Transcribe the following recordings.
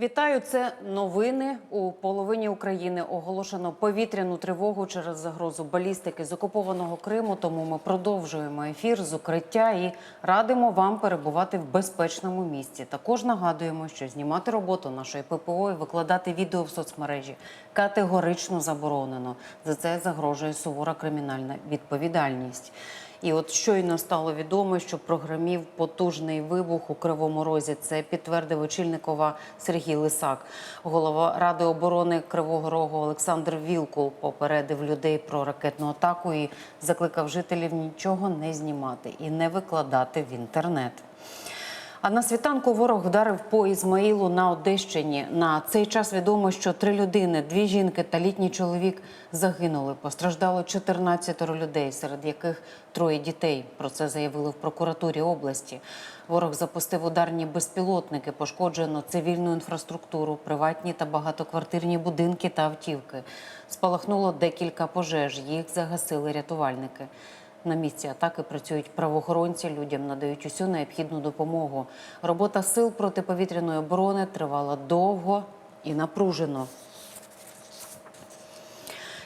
Вітаю, це новини. У половині України оголошено повітряну тривогу через загрозу балістики з окупованого Криму. Тому ми продовжуємо ефір з укриття і радимо вам перебувати в безпечному місці. Також нагадуємо, що знімати роботу нашої ППО і викладати відео в соцмережі категорично заборонено. За це загрожує сувора кримінальна відповідальність. І от щойно стало відомо, що програмів потужний вибух у Кривому Розі. Це підтвердив очільникова Сергій Лисак. Голова Ради оборони Кривого Рогу Олександр Вілкул попередив людей про ракетну атаку і закликав жителів нічого не знімати і не викладати в інтернет. А на світанку ворог вдарив по Ізмаїлу на Одещині. На цей час відомо, що три людини, дві жінки та літній чоловік загинули. Постраждало 14 людей, серед яких троє дітей. Про це заявили в прокуратурі області. Ворог запустив ударні безпілотники, пошкоджено цивільну інфраструктуру, приватні та багатоквартирні будинки та автівки. Спалахнуло декілька пожеж. Їх загасили рятувальники. На місці атаки працюють правоохоронці, людям надають усю необхідну допомогу. Робота сил протиповітряної оборони тривала довго і напружено.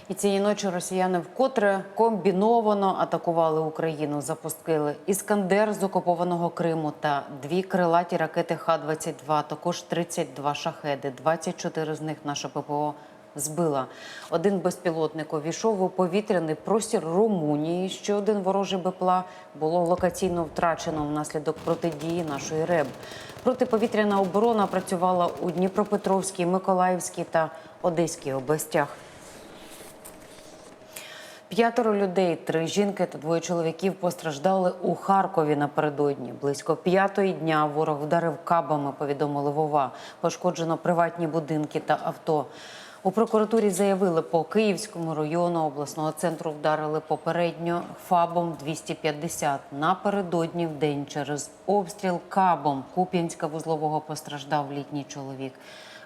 І цієї ночі росіяни вкотре комбіновано атакували Україну. Запустили іскандер з окупованого Криму та дві крилаті ракети Х-22, також 32 шахеди. 24 з них наша ППО збила. Один безпілотник увійшов у повітряний простір Румунії. Ще один ворожий БПЛА було локаційно втрачено внаслідок протидії нашої РЕБ. Протиповітряна оборона працювала у Дніпропетровській, Миколаївській та Одеській областях. П'ятеро людей, три жінки та двоє чоловіків постраждали у Харкові напередодні. Близько п'ятої дня ворог вдарив кабами, повідомили Вова. Пошкоджено приватні будинки та авто. У прокуратурі заявили, по Київському району обласного центру вдарили попередньо ФАБом 250. Напередодні в день через обстріл кабом Куп'янська вузлового постраждав літній чоловік.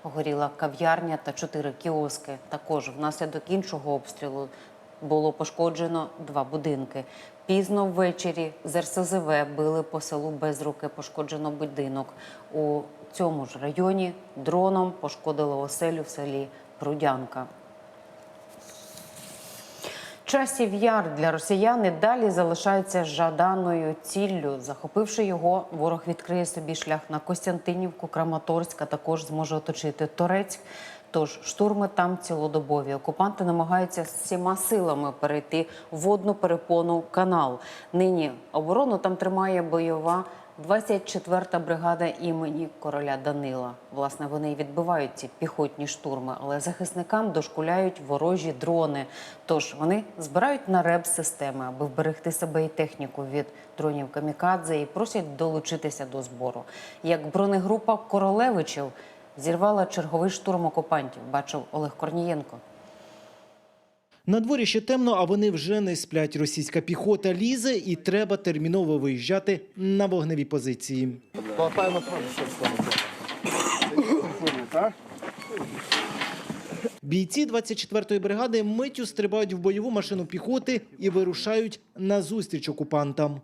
Горіла кав'ярня та чотири кіоски. Також внаслідок іншого обстрілу було пошкоджено два будинки. Пізно ввечері з РСЗВ били по селу Безруки, пошкоджено будинок. У цьому ж районі дроном пошкодило оселю в селі Прудянка. Часів яр для росіян і далі залишається жаданою ціллю. Захопивши його, ворог відкриє собі шлях на Костянтинівку, Краматорськ, а також зможе оточити Торецьк. Тож штурми там цілодобові. Окупанти намагаються всіма силами перейти водну перепону канал. Нині оборону там тримає бойова 24-та бригада імені короля Данила. Власне, вони відбивають ці піхотні штурми, але захисникам дошкуляють ворожі дрони. Тож вони збирають на реб системи, аби вберегти себе і техніку від дронів камікадзе і просять долучитися до збору. Як бронегрупа королевичів зірвала черговий штурм окупантів, бачив Олег Корнієнко. На дворі ще темно, а вони вже не сплять. Російська піхота лізе і треба терміново виїжджати на вогневі позиції. Бійці 24-ї бригади миттю стрибають в бойову машину піхоти і вирушають на зустріч окупантам.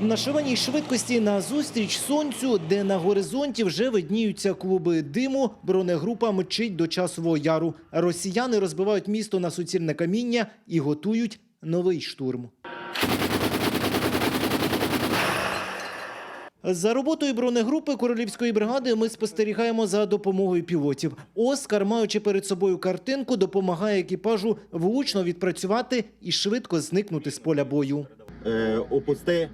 На шаленій швидкості на зустріч сонцю, де на горизонті вже видніються клуби диму, бронегрупа мчить до часового яру. Росіяни розбивають місто на суцільне каміння і готують новий штурм. За роботою бронегрупи королівської бригади ми спостерігаємо за допомогою пілотів. Оскар, маючи перед собою картинку, допомагає екіпажу влучно відпрацювати і швидко зникнути з поля бою. Е, опусти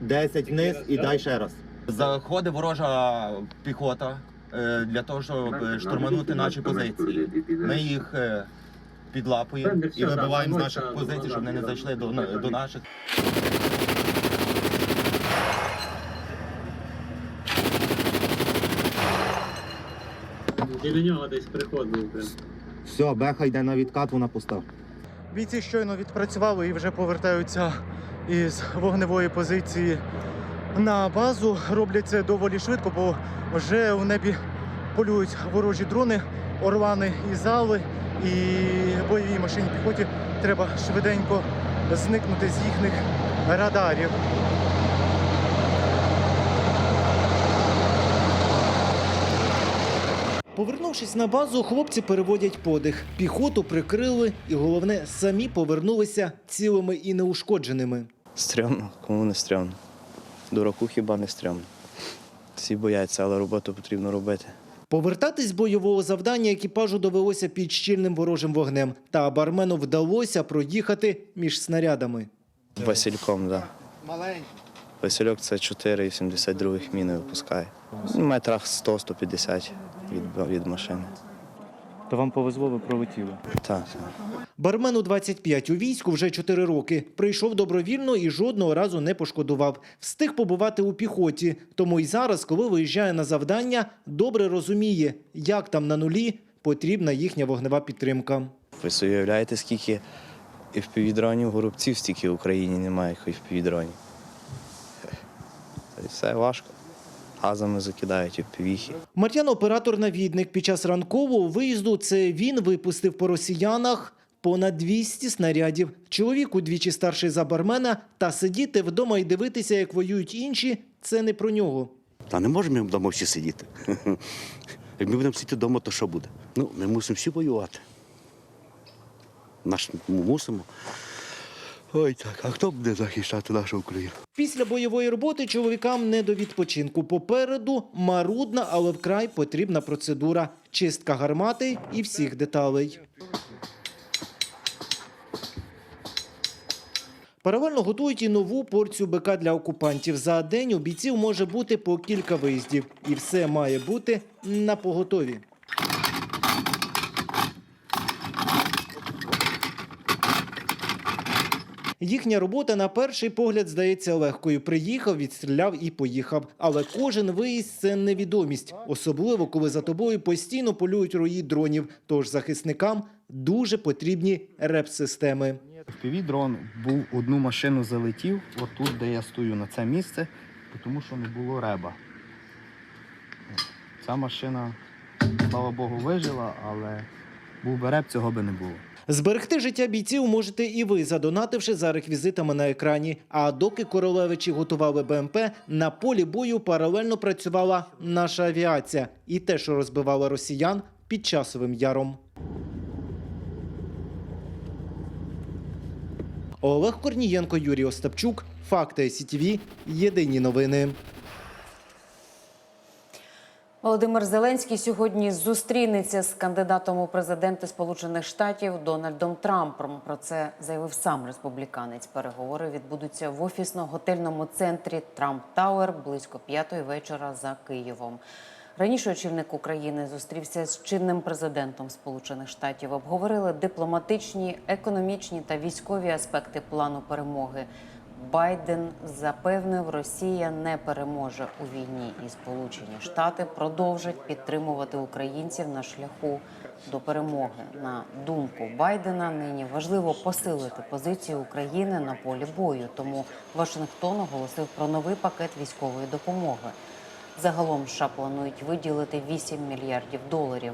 10 вниз і дай ще раз. Заходить ворожа піхота е, для того, щоб е, штурманути наші позиції. Ми їх е, підлапуємо і вибиваємо з наших позицій, щоб вони не зайшли до, на- до наших. Біля нього десь приход прям. Все, беха йде на відкат, вона пуста. Бійці щойно відпрацювали і вже повертаються із вогневої позиції на базу. Роблять це доволі швидко, бо вже у небі полюють ворожі дрони, орлани і зали, і бойовій машині піхоті треба швиденько зникнути з їхніх радарів. Повернувшись на базу, хлопці переводять подих. Піхоту прикрили і головне, самі повернулися цілими і неушкодженими. Стрьомно, кому не стрьомно. Дураку хіба не стрьомно. Всі бояться, але роботу потрібно робити. Повертатись з бойового завдання екіпажу довелося під щільним ворожим вогнем. Та бармену вдалося проїхати між снарядами. Васильком, так. Да. Васильок це 4,72 міни випускає. Метрах 100-150 від, від машини. То вам повезло, ви пролетіли. Так, так. Бармену 25 у війську вже 4 роки. Прийшов добровільно і жодного разу не пошкодував. Встиг побувати у піхоті. Тому й зараз, коли виїжджає на завдання, добре розуміє, як там на нулі потрібна їхня вогнева підтримка. Ви собі уявляєте, скільки FPV-дронів, горобців стільки в Україні немає, як FPV-дронів. Це все важко. Газами закидають FPV-хи. Мар'ян оператор-навідник. Під час ранкового виїзду це він випустив по росіянах понад 200 снарядів. Чоловік удвічі старший за бармена, та сидіти вдома і дивитися, як воюють інші, це не про нього. Та не можемо ми вдома всі сидіти. Як ми будемо сидіти вдома, то що буде? Ну, ми мусимо всі воювати. Наш ми мусимо. Ой, так, а хто буде захищати нашу Україну? Після бойової роботи чоловікам не до відпочинку. Попереду марудна, але вкрай потрібна процедура чистка гармати і всіх деталей. Паралельно готують і нову порцію БК для окупантів. За день у бійців може бути по кілька виїздів, і все має бути на поготові. Їхня робота на перший погляд здається легкою. Приїхав, відстріляв і поїхав. Але кожен виїзд це невідомість, особливо коли за тобою постійно полюють рої дронів. Тож захисникам дуже потрібні реп-системи. FPV-дрон був одну машину залетів, отут, де я стою на це місце, тому що не було реба. Ця машина, слава Богу, вижила, але був би реб, цього би не було. Зберегти життя бійців можете і ви, задонативши за реквізитами на екрані. А доки королевичі готували БМП, на полі бою паралельно працювала наша авіація і те, що розбивала росіян під часовим яром. Олег Корнієнко, Юрій Остапчук. Факти СІТВ. Єдині новини. Володимир Зеленський сьогодні зустрінеться з кандидатом у президенти Сполучених Штатів Дональдом Трампом. Про це заявив сам республіканець. Переговори відбудуться в офісно-готельному центрі Трамп Тауер близько п'ятої вечора за Києвом. Раніше очільник України зустрівся з чинним президентом Сполучених Штатів. Обговорили дипломатичні, економічні та військові аспекти плану перемоги. Байден запевнив, Росія не переможе у війні, і Сполучені Штати продовжать підтримувати українців на шляху до перемоги. На думку Байдена, нині важливо посилити позицію України на полі бою. Тому Вашингтон оголосив про новий пакет військової допомоги. Загалом США планують виділити 8 мільярдів доларів.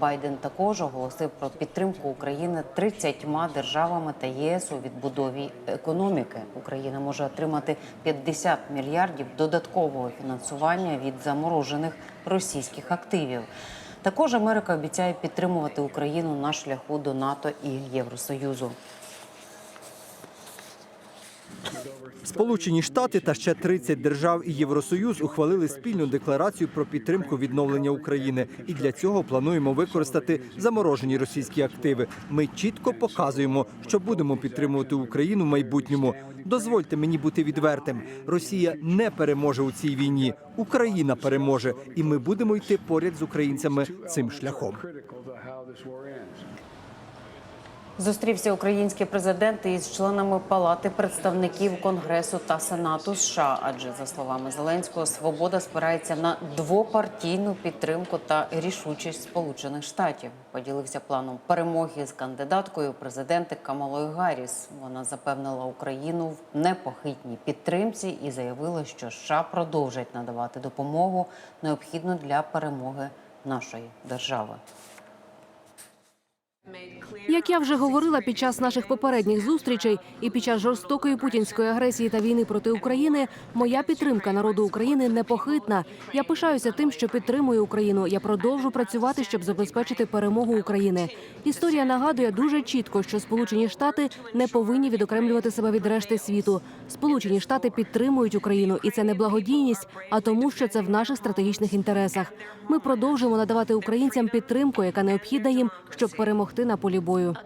Байден також оголосив про підтримку України 30 державами та ЄС у відбудові економіки. Україна може отримати 50 мільярдів додаткового фінансування від заморожених російських активів. Також Америка обіцяє підтримувати Україну на шляху до НАТО і Євросоюзу. Сполучені Штати та ще 30 держав і Євросоюз ухвалили спільну декларацію про підтримку відновлення України. І для цього плануємо використати заморожені російські активи. Ми чітко показуємо, що будемо підтримувати Україну в майбутньому. Дозвольте мені бути відвертим. Росія не переможе у цій війні. Україна переможе, і ми будемо йти поряд з українцями цим шляхом. Зустрівся український президент із членами Палати представників Конгресу та Сенату США. Адже за словами Зеленського, свобода спирається на двопартійну підтримку та рішучість Сполучених Штатів. Поділився планом перемоги з кандидаткою президенти Камалою Гарріс. Вона запевнила Україну в непохитній підтримці і заявила, що США продовжать надавати допомогу необхідну для перемоги нашої держави. Як я вже говорила під час наших попередніх зустрічей і під час жорстокої путінської агресії та війни проти України, моя підтримка народу України непохитна. Я пишаюся тим, що підтримую Україну. Я продовжу працювати, щоб забезпечити перемогу України. Історія нагадує дуже чітко, що Сполучені Штати не повинні відокремлювати себе від решти світу. Сполучені Штати підтримують Україну, і це не благодійність, а тому, що це в наших стратегічних інтересах. Ми продовжимо надавати українцям підтримку, яка необхідна їм, щоб перемогти на полі бою.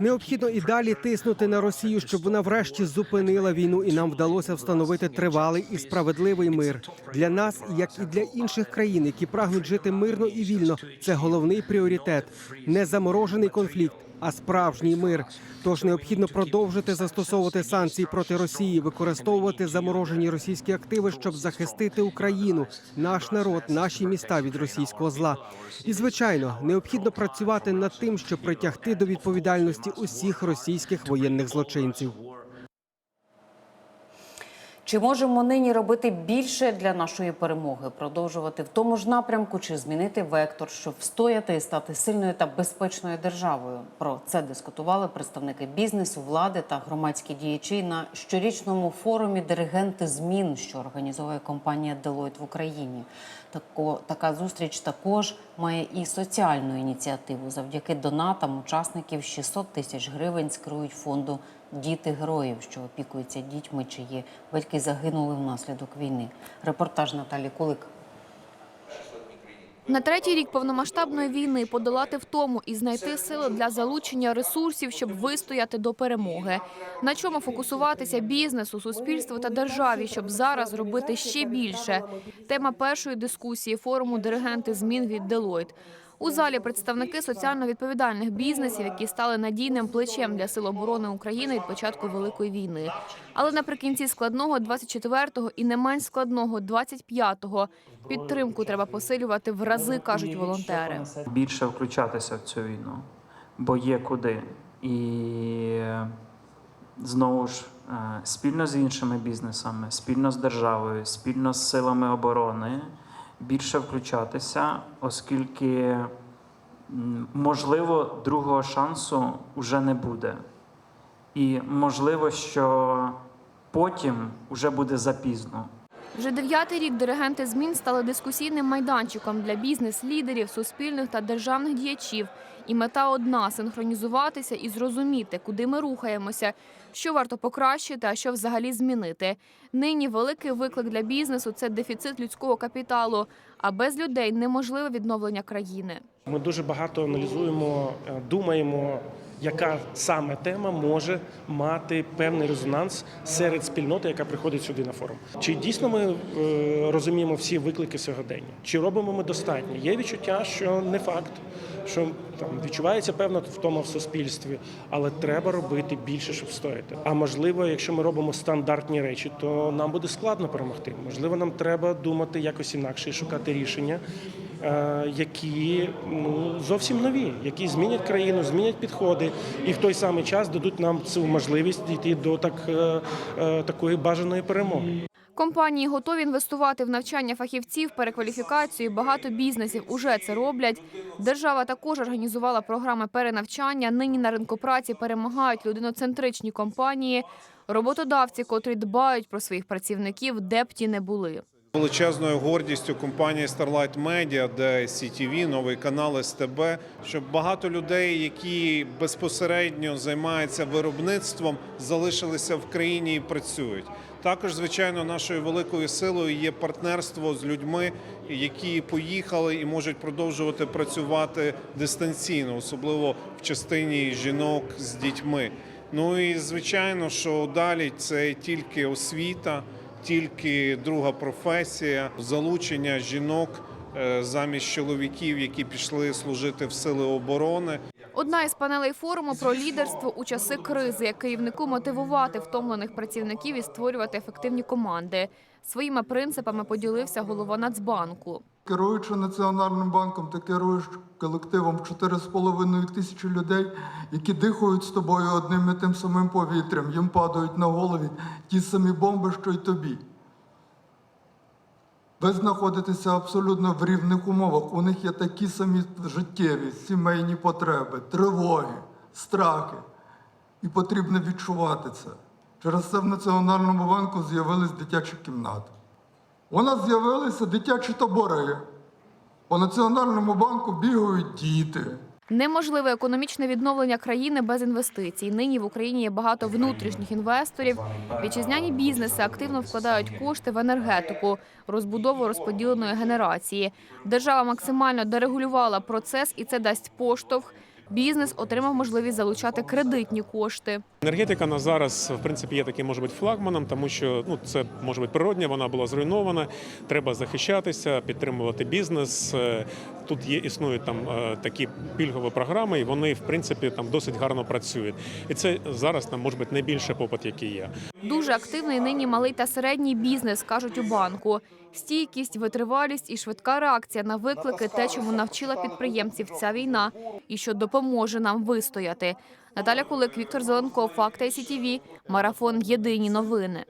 Необхідно і далі тиснути на Росію, щоб вона врешті зупинила війну, і нам вдалося встановити тривалий і справедливий мир для нас, як і для інших країн, які прагнуть жити мирно і вільно. Це головний пріоритет не заморожений конфлікт, а справжній мир. Тож необхідно продовжити застосовувати санкції проти Росії, використовувати заморожені російські активи, щоб захистити Україну, наш народ, наші міста від російського зла. І звичайно, необхідно працювати над тим, щоб притягти до відповідальності усіх російських воєнних злочинців. Чи можемо нині робити більше для нашої перемоги, продовжувати в тому ж напрямку, чи змінити вектор, щоб встояти і стати сильною та безпечною державою? Про це дискутували представники бізнесу, влади та громадські діячі на щорічному форумі Диригенти змін, що організовує компанія Deloitte в Україні. Тако, така зустріч також має і соціальну ініціативу. Завдяки донатам учасників 600 тисяч гривень скерують фонду Діти героїв, що опікуються дітьми, чиї батьки загинули внаслідок війни. Репортаж Наталі Кулик. На третій рік повномасштабної війни подолати втому і знайти сили для залучення ресурсів, щоб вистояти до перемоги. На чому фокусуватися бізнесу, суспільству та державі, щоб зараз робити ще більше. Тема першої дискусії форуму диригенти змін від Deloitte. У залі представники соціально відповідальних бізнесів, які стали надійним плечем для сил оборони України від початку великої війни. Але наприкінці складного 24-го і не менш складного 25-го підтримку треба посилювати в рази, кажуть волонтери. Більше включатися в цю війну, бо є куди. І знову ж е, спільно з іншими бізнесами, спільно з державою, спільно з силами оборони більше включатися, оскільки можливо другого шансу вже не буде. І можливо, що потім вже буде запізно. Вже дев'ятий рік диригенти змін стали дискусійним майданчиком для бізнес-лідерів, суспільних та державних діячів. І мета одна синхронізуватися і зрозуміти, куди ми рухаємося, що варто покращити, а що взагалі змінити. Нині великий виклик для бізнесу це дефіцит людського капіталу. А без людей неможливе відновлення країни. Ми дуже багато аналізуємо, е, думаємо, яка саме тема може мати певний резонанс серед спільноти, яка приходить сюди на форум. Чи дійсно ми е, розуміємо всі виклики сьогодення? Чи робимо ми достатньо? Є відчуття, що не факт, що там відчувається певна втома в суспільстві, але треба робити більше, щоб стояти. А можливо, якщо ми робимо стандартні речі, то нам буде складно перемогти. Можливо, нам треба думати якось інакше і шукати рішення, які ну зовсім нові, які змінять країну, змінять підходи, і в той самий час дадуть нам цю можливість дійти до так, е, е, такої бажаної перемоги. Компанії готові інвестувати в навчання фахівців, перекваліфікацію. Багато бізнесів уже це роблять. Держава також організувала програми перенавчання. Нині на ринку праці перемагають людиноцентричні компанії, роботодавці, котрі дбають про своїх працівників, де б ті не були. Величезною гордістю компанії Starlight Media, де CTV, новий канал СТБ, щоб багато людей, які безпосередньо займаються виробництвом, залишилися в країні і працюють. Також, звичайно, нашою великою силою є партнерство з людьми, які поїхали і можуть продовжувати працювати дистанційно, особливо в частині жінок з дітьми. Ну і звичайно, що далі це тільки освіта тільки друга професія, залучення жінок е, замість чоловіків, які пішли служити в сили оборони. Одна із панелей форуму про лідерство у часи кризи, як керівнику мотивувати втомлених працівників і створювати ефективні команди. Своїми принципами поділився голова Нацбанку. Керуючи Національним банком, ти керуєш колективом 4,5 тисячі людей, які дихають з тобою одним і тим самим повітрям. Їм падають на голові ті самі бомби, що й тобі. Ви знаходитеся абсолютно в рівних умовах. У них є такі самі життєві, сімейні потреби, тривоги, страхи. І потрібно відчувати це. Через це в Національному банку з'явились дитячі кімнати. У нас з'явилися дитячі табори. По Національному банку бігають діти. Неможливе економічне відновлення країни без інвестицій. Нині в Україні є багато внутрішніх інвесторів. Вітчизняні бізнеси активно вкладають кошти в енергетику, розбудову розподіленої генерації. Держава максимально дерегулювала процес, і це дасть поштовх. Бізнес отримав можливість залучати кредитні кошти. Енергетика на зараз в принципі є таким, може бути флагманом, тому що ну це може бути природня, вона була зруйнована. Треба захищатися, підтримувати бізнес. Е, Тут є існують там е, такі пільгові програми, і вони в принципі там досить гарно працюють. І це зараз там може бути найбільший попит, який є. Дуже активний нині малий та середній бізнес, кажуть у банку. Стійкість, витривалість і швидка реакція на виклики те, чому навчила підприємців ця війна, і що допоможе нам вистояти. Наталя Кулик, Віктор Зеленко, Факт ICTV. Марафон Єдині новини.